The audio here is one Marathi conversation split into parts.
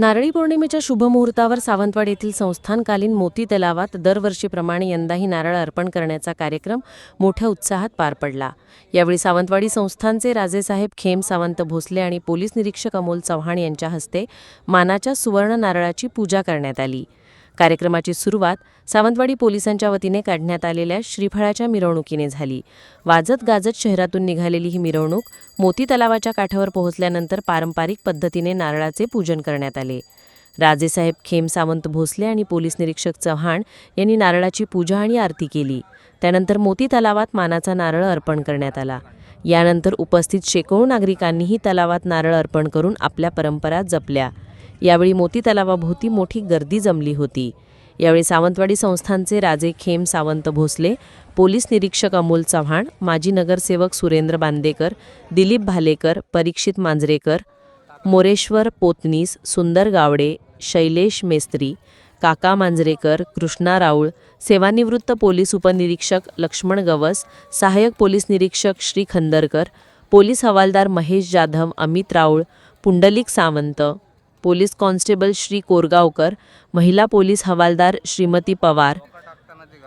नारळी पौर्णिमेच्या शुभमुहूर्तावर सावंतवाडी येथील संस्थानकालीन मोती तलावात दरवर्षीप्रमाणे यंदाही नारळ अर्पण करण्याचा कार्यक्रम मोठ्या उत्साहात पार पडला. यावेळी सावंतवाडी संस्थानचे राजेसाहेब खेम सावंत भोसले आणि पोलीस निरीक्षक अमोल चव्हाण यांच्या हस्ते मानाच्या सुवर्ण नारळाची पूजा करण्यात आली. कार्यक्रमाची सुरुवात सावंतवाडी पोलिसांच्या वतीने काढण्यात आलेल्या श्रीफळाच्या मिरवणुकीने झाली. वाजत गाजत शहरातून निघालेली ही मिरवणूक मोती तलावाच्या काठावर पोहोचल्यानंतर पारंपरिक पद्धतीने नारळाचे पूजन करण्यात आले. राजेसाहेब खेम सावंत भोसले आणि पोलीस निरीक्षक चव्हाण यांनी नारळाची पूजा आणि आरती केली. त्यानंतर मोती तलावात मानाचा नारळ अर्पण करण्यात आला. यानंतर उपस्थित शेकडो नागरिकांनीही तलावात नारळ अर्पण करून आपल्या परंपरा जपल्या. यावेळी मोती तलावाभोवती मोठी गर्दी जमली होती. यावेळी सावंतवाडी संस्थानचे राजे खेम सावंत भोसले पोलीस निरीक्षक अमोल चव्हाण माजी नगरसेवक सुरेंद्र बांदेकर दिलीप भालेकर परीक्षित मांजरेकर मोरेश्वर पोतनीस सुंदर गावडे शैलेश मेस्त्री काका मांजरेकर कृष्णा राऊळ सेवानिवृत्त पोलीस उपनिरीक्षक लक्ष्मण गवस सहाय्यक पोलीस निरीक्षक श्री खंदरकर पोलीस हवालदार महेश जाधव अमित राऊळ पुंडलिक सावंत पोलीस कॉन्स्टेबल श्री कोरगावकर महिला पोलीस हवालदार श्रीमती पवार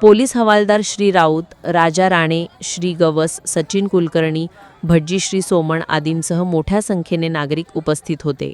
पोलीस हवालदार श्री राऊत राजा राणे श्री गवस सचिन कुलकर्णी भटजी श्री सोमण आदींसह मोठ्या संख्येने नागरिक उपस्थित होते.